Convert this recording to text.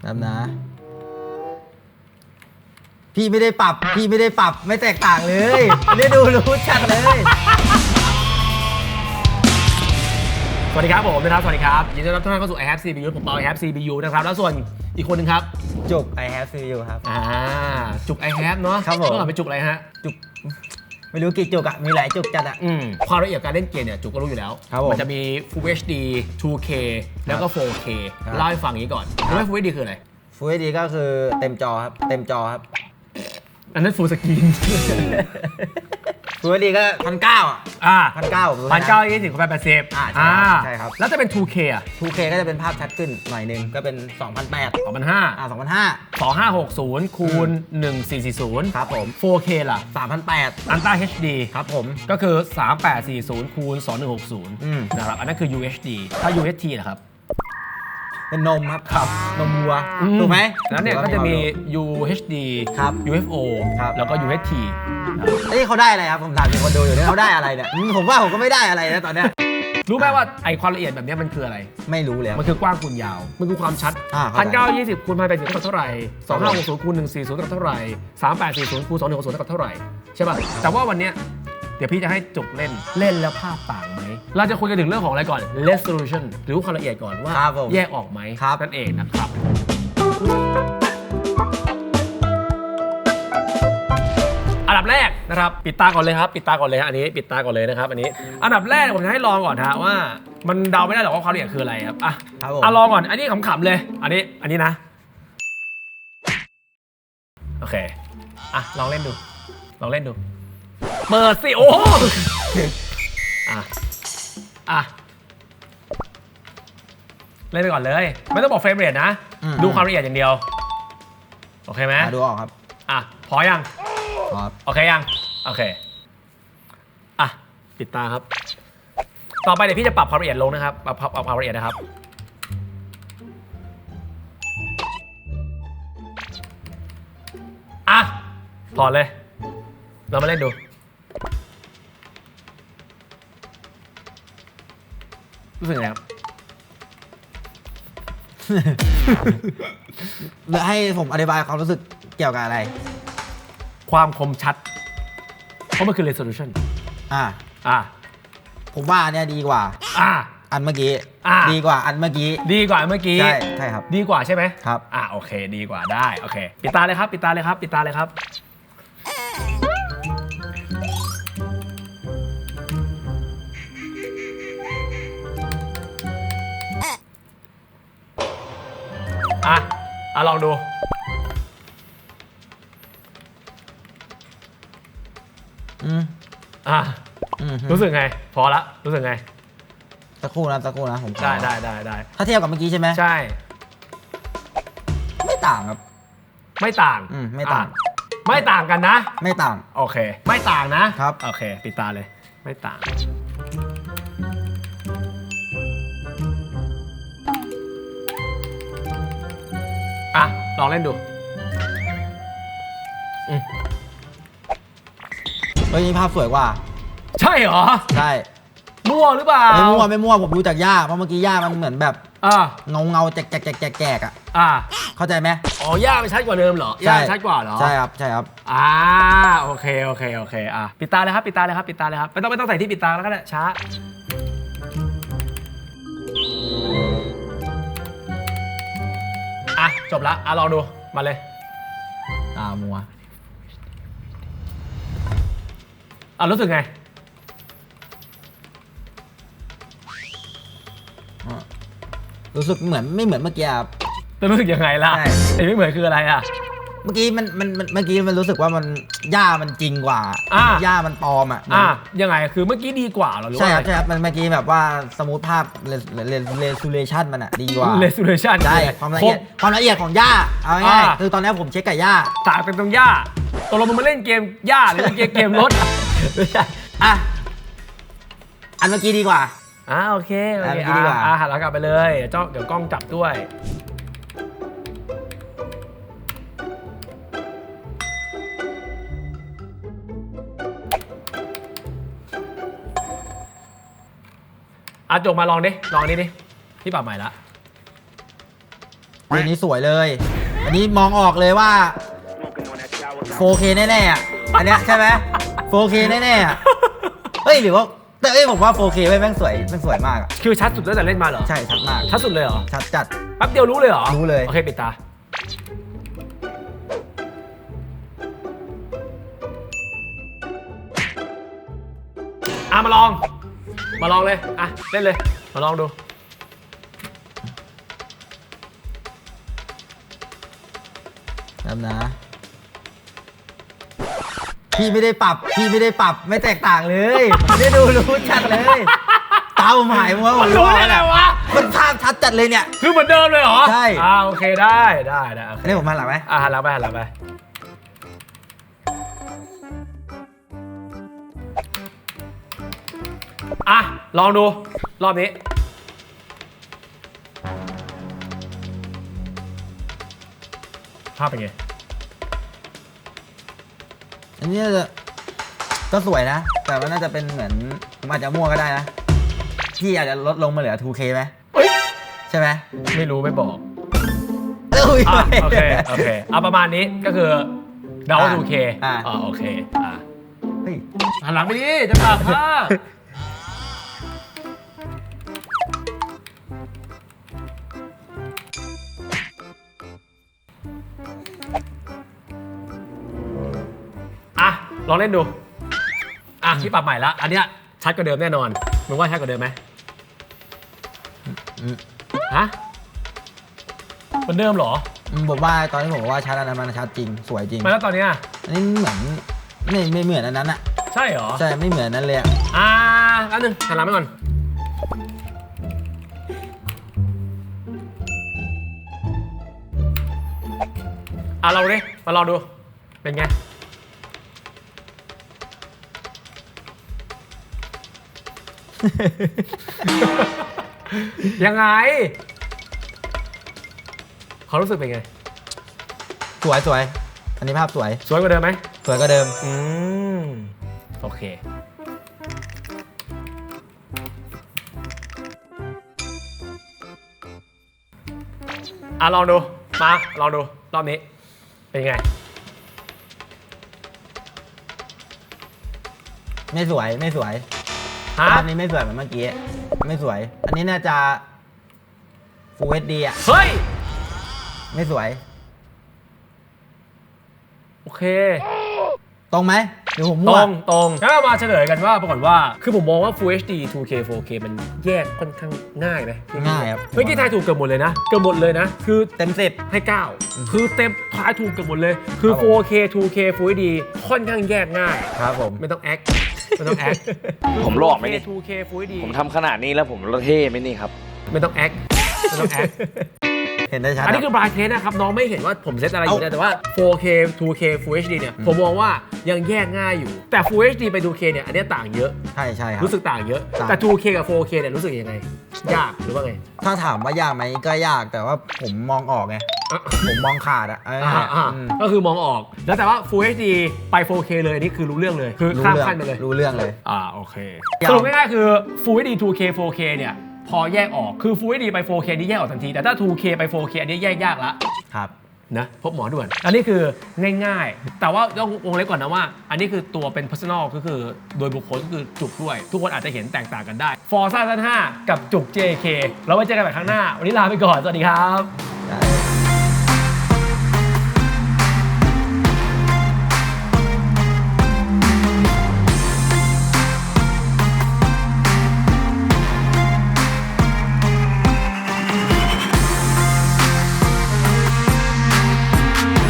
แป๊บนะ พี่ไม่ได้ปรับ พี่ไม่ได้ปรับไม่แตกต่างเลยไม่ได้ดูรู้ชัดเลย สวัสดีครับผมนะครับสวัสดีครับยินดีต้อนรับทุกท่านเข้าสู่ i have CPU ผมเปา i have CPU นะครับแล้วส่วนอีกคนหนึ่งครับ จุก I have CPU ครับ อ่า จุก i have เนาะครับผม เมื่อก่อนเป็นจุกอะไรฮะ จุก ไม่รู้กี่จุกอะมีหลายจุกจัดอะ อืมความละเอียดการเล่นเกมเนี่ยจุกก็รู้อยู่แล้ว ครับผมมันจะมี Full HD 2K แล้วก็ 4K ครับ เล่าให้ฟังอย่างนี้ก่อนครับรู้ไหม Full HD คืออะไร Full HD ก็คือเต็มจอครับ เต็มจอครับ อันนั้น Full Screen Full HD ก็พันเก้าอะอ่าพันเก้าผมรู้พันนะเก้ายี่สิบแปดแปดสิบอ่าใช่ครับใช่ครับ แล้วจะเป็น 2K อะ 2K ก็จะเป็นภาพชัดขึ้นหน่อยหนึง ก็เป็น 2008สองพันห้าอ่า2005สองห้าหกศูนย์คูณหนึ่งสี่สี่ศูนย์ครับผม 4K ล่ะ 3008อันต้า HD ครับผม ก็คือ 3840คูณ2160อืมนะครับ อันนั้นคือ UHD ถ้า UHT นะครับเป็นนมครับครับนมวัวอืถูกไหมแล้วเนี่ยก็จะมีหรือว่า UHD ครับ UFO ครับแล้วก็ UHT นะครับ เอ้ยเขาได้อะไรครับผมถามมีคนดูอยู่เนี่ยเขาได้อะไรเนี่ยอืมผมว่าผมก็ไม่ได้อะไรนะตอนเนี้ยรู้ไหมว่าไอความละเอียดแบบเนี้ยมันคืออะไร ไม่รู้เลยครับมันคือกว้างคูณยาว มันคือความชัดอ่าพันเข้าเก้าใจยี่สิบคูณพันแปดสิบเท่ากับเท่าไหร่สองห้าหกศูนย์คูณหนึ่งสี่ศูนย์เท่ากับเท่าไหร่สามแปดสี่ศูนย์คูณสองหนึ่งหกศูนย์เท่ากับเท่าไหร่ใช่ป่ะ แต่ว่าวันเนี้ยเดี๋ยวพี่จะให้จุกเล่นเล่นแล้วภาพต่างไหม เราจะคุยกันถึงเรื่องของอะไรก่อน resolution หรือความละเอียดก่อนว่าครับผมแยกออกไหมครับ นั่นเองนะครับ อันดับแรกนะครับปิดตาก่อนเลยครับ ปิดตาก่อนเลยฮะอันนี้ปิดตาก่อนเลยนะครับอันนี้ อันดับแรกผมจะให้ลองก่อนฮะว่า มันเดาไม่ได้หรอกว่าความละเอียดคืออะไรครับอะครับผม อะลองก่อนอันนี้ขำๆเลย อันนี้อันนี้นะโอเคอะลองเล่นดู ลองเล่นดู เปิดสิโอ้อะอะเล่นไปก่อนเลย ไม่ต้องบอกเฟรมเรทนะ อืม ดูความละเอียดอย่างเดียว โอเคไหม อะดูออกครับ อะ พอยัง ครับ โอเคยัง โอเค อะ ปิดตาครับ ต่อไปเดี๋ยวพี่จะปรับความละเอียดลงนะครับ ปรับปรับปรับความละเอียดนะครับ อะ ถอดเลย เรามาเล่นดู รู้สึกไงครับแล้วให้ผมอธิบายความรู้สึกเกี่ยวกับอะไร ความคมชัด เพราะมันคือ resolution อ่า อะผมว่าอันเนี้ยดีกว่า อะอันเมื่อกี้ อะ ดีกว่าอันเมื่อกี้ ดีกว่าเมื่อกี้ ใช่ ใช่ครับ ดีกว่าใช่ไหมครับ อะโอเค ดีกว่าได้ โอเค ปิดตาเลยครับ ปิดตาเลยครับ ปิดตาเลยครับ อะ อะ ลองดู รู้สึกไง พอละรู้สึกไง สักครู่นะสักครู่นะผมขอได้ได้ได้ได้ถ้าเทียบกับเมื่อกี้ใช่ไหมใช่ ไม่ต่างครับ ไม่ต่างอืมไม่ต่าง อะไม่ต่างกันนะ ไม่ต่าง โอเค ไม่ต่างนะครับ โอเค ปิดตาเลย ไม่ต่าง อะ ลองเล่นดูเฮ้ยนี่ภาพสวยกว่า ใช่เหรอ ใช่มั่วหรือเปล่าไม่มั่วไม่มั่วผมดูจากหญ้าเพราะเมื่อกี้หญ้ามันเหมือนแบบอ่าเงาเงาๆแจกแจกแจกแจกแจกอะอ่าเข้าใจไหมอ๋อย่ามันชัดกว่าเดิมเหรอย่ามันชัดกว่าเหรอใช่ครับใช่ครับอ่าโอเคโอเคโอเคอะปิดตาเลยครับปิดตาเลยครับปิดตาเลยครับไม่ต้องไม่ต้องใส่ที่ปิดตาแล้วก็ได้ช้าอะจบละอะลองดูมาเลยตามัวอะรู้สึกไง รู้สึกเหมือนไม่เหมือนเมื่อกี้ครับ จะรู้สึกยังไงล่ะใช่ ไอ้ไม่เหมือนคืออะไรอะ เมื่อกี้มันมันมันเมื่อกี้มันรู้สึกว่ามันหญ้ามันจริงกว่าอ่า หญ้ามันปลอมอะอะยังไงคือเมื่อกี้ดีกว่าเหรอหรือใช่ว่าครับใช่ครับมันเมื่อกี้แบบว่าสมูทภาพเรเรเรซูเลชันมันอะดีกว่าเรซูเลชัน ใช่ความละเอียดความละเอียดของหญ้าเอาง่ายอ่า ๆคือตอนนี้ผมเช็คกับหญ้า ต่างกันตรงหญ้าตกลงมึงมาเล่นเกมหญ้าหรือเล่นเกมเกมรถ ไม่ใช่ อะ อันเมื่อกี้ดีกว่า อ่าโอเคโอเคอะเมื่อกี้ดีกว่าอ่าหันหลังกลับไปเลยเดี๋ยวจ้องเดี๋ยวกล้องจับด้วยอะจกมาลองดิ ลองนี่ดิพี่ปรับใหม่ละเรื่องนี้สวยเลย อันนี้มองออกเลยว่า 4K แน่ๆอะอันเนี้ยใช่ไหม 4K แน่ๆอะเฮ้ยหรือว่า แต่เอ้ยผมว่า 4K ไว้ยแม่งสวยแม่งสวยมากอะคือชัดสุดตั้งแต่เล่นมาเหรอใช่ชัดมาก ชัดสุดเลยเหรอชัดจัด แป๊บเดียวรู้เลยเหรอรู้เลย โอเคปิดตา อะมาลอง มาลองเลย อะเล่นเลย มาลองดู ครับนะ พี่ไม่ได้ปรับ พี่ไม่ได้ปรับไม่แตกต่างเลยไม่ได้ดูรู้ชัดเลย ตาผมหายมัวหมมัดนเลยรู้ได้ไงวะ มันภาพชัดจัดเลยเนี่ย คือเหมือนเดิมเลยเหรอใช่ อ่าโอเคได้ได้ได้โอเคอันนี้ผมมาหลังไหมอะหันหลังไปหันหลังไปอะลองดูรอบนี้ ภาพเป็นไงอั นนี้น่าจะก็สวยนะ แต่ว่าน่าจะเป็นเหมือนผมอาจจะมั่วก็ได้นะ พี่อาจจะลดลงมาเหลือ 2K ไหมเฮ้ยใช่ไหมไม่รู้ไม่บอกเอ้ย อะโอเค โอเคเอาประมาณนี้ก็คือเดาอะดูเคอะ อ่าโอเคอะเฮ้ยหันหลังไปดิจะปรับภาพ ลองเล่นดู อะที่ปรับใหม่ละอันเนี้ยชัดกว่าเดิมแน่นอนมึงว่าชัดกว่าเดิมไหมอืมฮะเหมือนเดิมเหรอผมว่าตอนที่ผมบอกว่าชัดอันนั้นมันชัดจริงสวยจริงไมาแล้วตอนเนี้ยอันนี้เหมือนไม่ไม่เหมือนอันนั้นอะใช่เหรอ ใช่ไม่เหมือนนั้นเลยอะอ่าอันหนึ่งหันหลังไปก่อน อะเราดิมาลองดู เป็นไง ยังไงเขามรู้สึกเป็นไง สวยสวย อันนี้ภาพสวย สวยกว่าเดิมไหมสวยก็เดิม อืม โอเค อะ ลองดู มา ลองดู รอบนี้ เป็นไง ไม่สวยไม่สวย ฮะ ภาพนี้ไม่สวยเหมือนเมื่อกี้ ไม่สวย อันนี้น่าจะ Full HD อะเฮ้ย ไม่สวย โอเค ตรงไหมหรือผมตมั่รวงตรงงั้นเรามาเฉลยกันว่าปรากฏว่า คือผมมองว่า Full HD 2K 4K มันแยกค่อนข้างง่ายไหมง่ายครับเมื่อกี้ทายถูกเกือบหมดเลยนะ เกือบหมดเลยนะ คือเต็มสิบ ให้ 9 คือเต็มทายถูกเกือบหมดเลย คือ ครับผม 4K 2K Full HD ค่อนข้างแยกง่าย ครับผม ไม่ต้องแอค ไม่ต้องแอคผมหล่อไหมนี่ 2K 2K Full HD ผมทำขนาดนี้แล้วผมเท่ไหมนี่ครับ ไม่ต้องแอคไม่ต้องแอคเห็นได้ชัดอันนี้คคืรับอบรายเทสนะครับ น้องไม่เห็นว่าผมเซตอะไรอยู่นะเอ้าแต่ว่า 4K 2K Full HD เนี่ย ผมมองว่ายังแยกง่ายอยู่ แต่ Full HD ไป 2K เนี่ย อันเนี้ยต่างเยอะ ใช่ใช่ครับ รู้สึกต่างเยอะ ต่าง แต่ 2K กับ 4K เนี่ยรู้สึกยังไง ยากหรือว่าไง ถ้าถามว่ายากไหมก็ยากแต่ว่าผมมองออกไงอะ ผมมองขาดอะเอาอ่าง่ายๆอ่าอืมก็คือมองออก แล้วแต่ว่า Full HD ไป 4K เลยอันนี่คือรู้เรื่องเลย คือรู้ข้ามเรื่องขั้นไปเลย รู้เรื่องเลย อ่าโอเค ยาว สรุปง่ายๆคือ Full HD 2K 4K เนี่ย พอแยกออก คือ Full HD ไป 4K นี่แยกออกทันที แต่ถ้า 2K ไป 4K อันนี้แยกยากละ ครับ นะพบหมอด่วน อันนี้คือง่ายๆ แต่ว่าต้องวงเล็บก่อนนะว่า อันนี้คือตัวเป็น personal ก็คือโดยบุคคลก็คือจุกด้วย ทุกคนอาจจะเห็นแตกต่างกันได้ Forza 5กับจุก JK แล้วไว้เจอกันใหม่ครั้งหน้า วันนี้ลาไปก่อน สวัสดีครับ